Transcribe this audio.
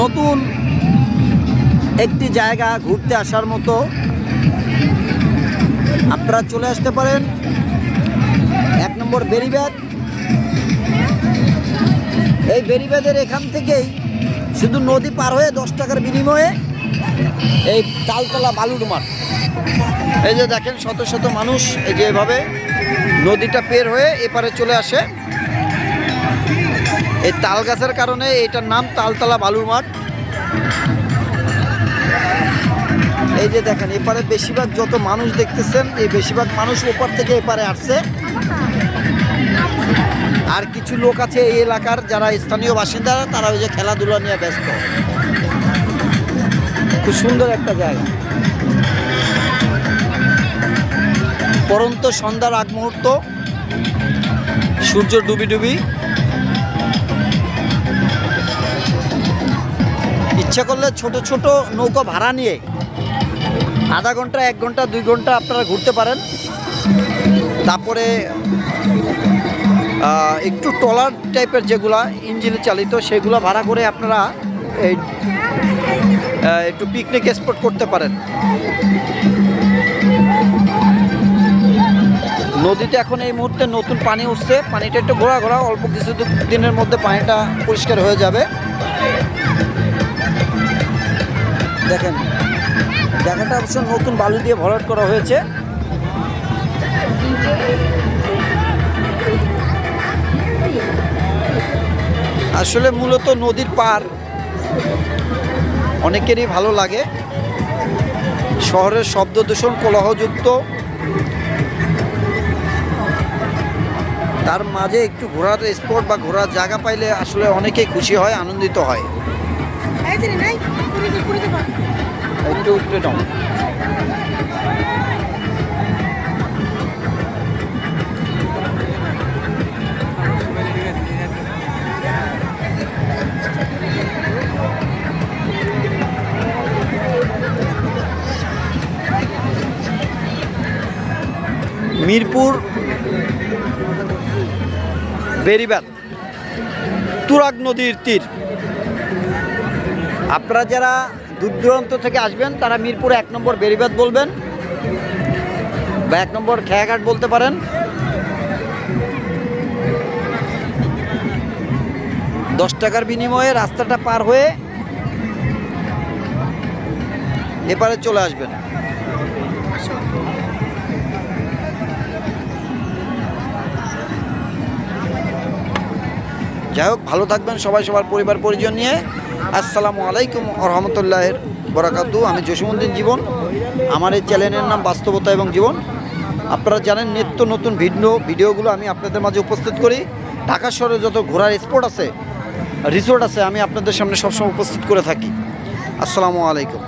নতুন একটি জায়গা ঘুরতে আসার মতো আপনারা চলে আসতে পারেন। এক নম্বর বেরিব্যাগ এই বেরিব্যাগের এখান থেকেই শুধু নদী পার হয়ে দশ টাকার বিনিময়ে এই তালতলা বালুর মাঠ। এই যে দেখেন শত শত মানুষ এই যে এভাবে নদীটা পের হয়ে এপারে চলে আসে। এই তাল গাছের কারণে এটার নাম তালতলা বালুর মাঠ। এই যে দেখেন, এপারে বেশিরভাগ যত মানুষ দেখতেছেন, এই বেশিরভাগ মানুষ ওপার থেকে এপারে আসছে। আর কিছু লোক আছে এই এলাকার যারা স্থানীয় বাসিন্দা, তারা ওই যে খেলাধুলা নিয়ে ব্যস্ত। খুব সুন্দর একটা জায়গা। পরন্ত সন্ধ্যার আগ মুহূর্ত। সূর্য ডুবি ডুবি। ইচ্ছা করলে ছোট ছোট নৌকা ভাড়া নিয়ে আধা ঘণ্টা, এক ঘণ্টা, দুই ঘণ্টা আপনারা ঘুরতে পারেন। তারপরে একটু ট্রলার টাইপের যেগুলা ইঞ্জিনে চালিত, সেগুলো ভাড়া করে আপনারা এই একটু পিকনিক স্পট করতে পারেন। নদীতে এখন এই মুহূর্তে নতুন পানি উঠছে। পানিটা একটু ঘোরা ঘোরা অল্প কিছু দিনের মধ্যে পানিটা পরিষ্কার হয়ে যাবে। দেখেন জায়গাটা অবশ্য নতুন বালু দিয়ে ভরাট করা হয়েছে। আসলে মূলত নদীর পার অনেকেরই ভালো লাগে। শহরের শব্দ দূষণ কোলাহযুক্ত তার মাঝে একটু ঘোরার স্পট বা ঘোরার জায়গা পাইলে আসলে অনেকেই খুশি হয়, আনন্দিত হয়। একটু। মিরপুর বেরিবাদ তুরাগ নদীর তীর আপনারা যারা দূর দূরান্ত থেকে আসবেন, তারা মিরপুরে এক নম্বর বেরিবাদ বলবেন বা এক নম্বর খেয়াঘাট বলতে পারেন। দশ টাকার বিনিময়ে রাস্তাটা পার হয়ে এপারে চলে আসবেন। যাই হোক, ভালো থাকবেন সবাই, সবার পরিবার, পরিজন নিয়ে। আসসালামু আলাইকুম রহমতুল্লাহের বরাকাতু। আমি জসিমুদ্দিন জীবন। আমার এই চ্যানেলের নাম বাস্তবতা এবং জীবন। আপনারা জানেন, নিত্য নতুন ভিডিও ভিডিওগুলো আমি আপনাদের মাঝে উপস্থিত করি। ঢাকা শহরে যত ঘোরার স্পট আছে, রিসোর্ট আছে, আমি আপনাদের সামনে সবসময় উপস্থিত করে থাকি। আসসালামু আলাইকুম।